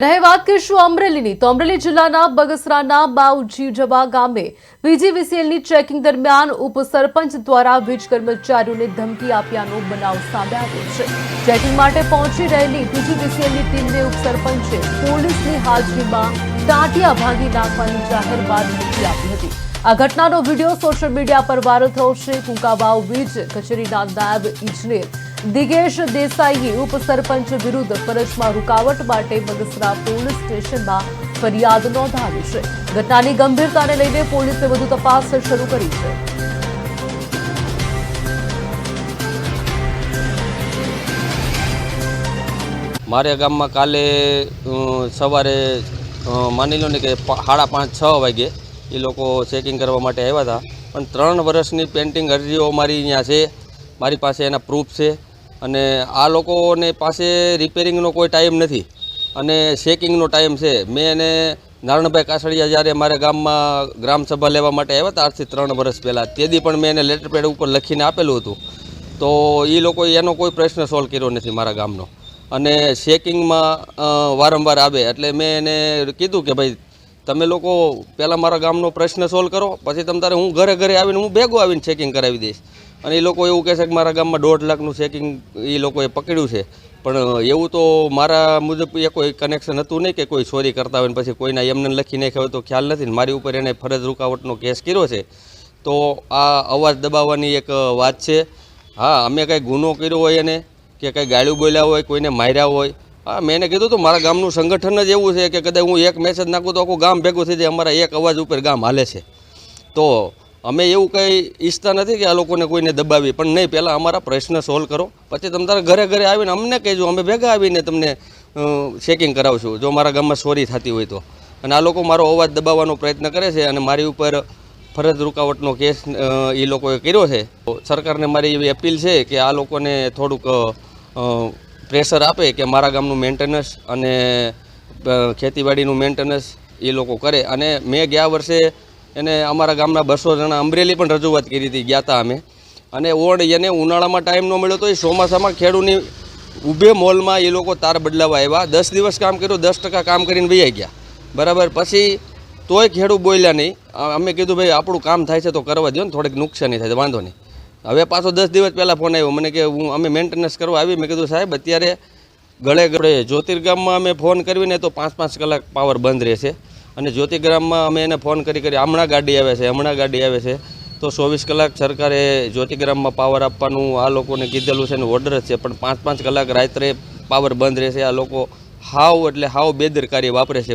રહે વાત કરીશું અમરેલીની. તો અમરેલી જિલ્લાના બગસરાના બાઉજી જીવજવા ગામે વીજીવીસીએલની ચેકિંગ દરમિયાન ઉપસરપંચ દ્વારા વીજ કર્મચારીઓને ધમકી આપ્યાનો બનાવ સામે છે. ચેકિંગ માટે પહોંચી રહેલી વીજીવીસીએલની ટીમને ઉપસરપંચે પોલીસની હાજરીમાં ટાંટિયા ભાંગી નાખવાની જાહેર બાદ મૂકી આપી હતી. આ ઘટનાનો વીડિયો સોશિયલ મીડિયા પર વાયરલ થયો છે. કુંકાબાવ વીજ કચેરીના નાયબ ઇજનેર દિગેશ દેસાઈએ ઉપસરપંચ વિરુદ્ધ ફરજમાં રૂકાવટ માટે બગસરા પોલીસ સ્ટેશનમાં ફરિયાદ નોંધાવી છે. ઘટનાની ગંભીરતાને લઈને પોલીસે વધુ તપાસ શરૂ કરી છે. મારા ગામમાં કાલે સવારે માની લો ને કે સાડા પાંચ, છ વાગે એ લોકો ચેકિંગ કરવા માટે આવ્યા હતા. પણ ત્રણ વર્ષની પેન્ટિંગ અરજીઓ મારી અહીંયા છે. મારી પાસે એના પ્રૂફ છે. અને આ લોકોને પાસે રિપેરિંગનો કોઈ ટાઈમ નથી અને ચેકિંગનો ટાઈમ છે. મેં એને નારણભાઈ કાસડિયા જ્યારે મારા ગામમાં ગ્રામસભા લેવા માટે આવ્યા હતા આજથી ત્રણ વર્ષ પહેલાં તેથી પણ મેં એને લેટર પેડ ઉપર લખીને આપેલું હતું. તો એ લોકોએ એનો કોઈ પ્રશ્ન સોલ્વ કર્યો નથી મારા ગામનો. અને ચેકિંગમાં વારંવાર આવે. એટલે મેં એને કીધું કે ભાઈ તમે લોકો પહેલાં મારા ગામનો પ્રશ્ન સોલ્વ કરો, પછી તમ તારે હું ઘરે ઘરે આવીને હું ભેગો આવીને ચેકિંગ કરાવી દઈશ. અને એ લોકો એવું કહે છે કે મારા ગામમાં દોઢ લાખનું ચેકિંગ એ લોકોએ પકડ્યું છે. પણ એવું તો મારા મુજબ એ કોઈ કનેક્શન હતું નહીં કે કોઈ ચોરી કરતા હોય પછી કોઈના એમને લખી નાખ્યા હોય તો ખ્યાલ નથી મારી ઉપર એને ફરજ રૂકાવટનો કેસ કર્યો છે. તો આ અવાજ દબાવવાની એક વાત છે. હા, અમે કંઈ ગુનો કર્યો હોય એને, કે કંઈ ગાળ્યું બોલ્યા હોય, કોઈને માર્યા હોય હા, મેં કીધું તો, મારા ગામનું સંગઠન જ એવું છે કે કદાચ હું એક મેસેજ નાખું તો આખું ગામ ભેગું થઈ જાય, અમારા એક અવાજ ઉપર ગામ હાલે છે. તો અમે એવું કંઈ ઈચ્છતા નથી કે આ લોકોને કોઈને દબાવી પણ નહીં, પહેલાં અમારા પ્રશ્ન સોલ્વ કરો. પછી તમે તારા ઘરે ઘરે આવીને અમને કહેજો, અમે ભેગા આવીને તમને ચેકિંગ કરાવશું, જો મારા ગામમાં ચોરી થતી હોય તો. અને આ લોકો મારો અવાજ દબાવવાનો પ્રયત્ન કરે છે અને મારી ઉપર ફરજ રૂકાવટનો કેસ એ લોકોએ કર્યો છે. સરકારને મારી એવી અપીલ છે કે આ લોકોને થોડુંક પ્રેશર આપે કે મારા ગામનું મેન્ટેનન્સ અને ખેતીવાડીનું મેન્ટેનન્સ એ લોકો કરે. અને મેં ગયા વર્ષે એને અમારા ગામના બસો જણા અમરેલી પણ રજૂઆત કરી હતી, ગયા હતા અમે. અને ઓણ એને ઉનાળામાં ટાઈમ ન મળ્યો તો એ ચોમાસામાં ખેડૂની ઊભે મોલમાં એ લોકો તાર બદલાવા આવ્યા. દસ દિવસ કામ કર્યું, દસ ટકા કામ કરીને વૈયા ગયા. બરાબર? પછી તોય ખેડૂત બોલ્યા નહીં. અમે કીધું, ભાઈ, આપણું કામ થાય છે તો કરવા દો ને, થોડીક નુકસાની થાય વાંધો નહીં. હવે પાછો દસ દિવસ પહેલાં ફોન આવ્યો. મને કે હું અમે મેન્ટેનન્સ કરવા આવી. મેં કીધું, સાહેબ, અત્યારે ગળે ગળે જ્યોતિર્ગામમાં અમે ફોન કરીને તો પાંચ પાંચ કલાક પાવર બંધ રહેશે. અને જ્યોતિગ્રામમાં અમે એને ફોન કરી કરી, હમણાં ગાડી આવે છે, હમણાં ગાડી આવે છે. તો ચોવીસ કલાક સરકારે જ્યોતિગ્રામમાં પાવર આપવાનું આ લોકોને કીધેલું છે અને ઓર્ડર જ છે. પણ પાંચ પાંચ કલાક રાત્રે પાવર બંધ રહેશે. આ લોકો હાવ એટલે હાવ બેદરકારી વાપરે છે.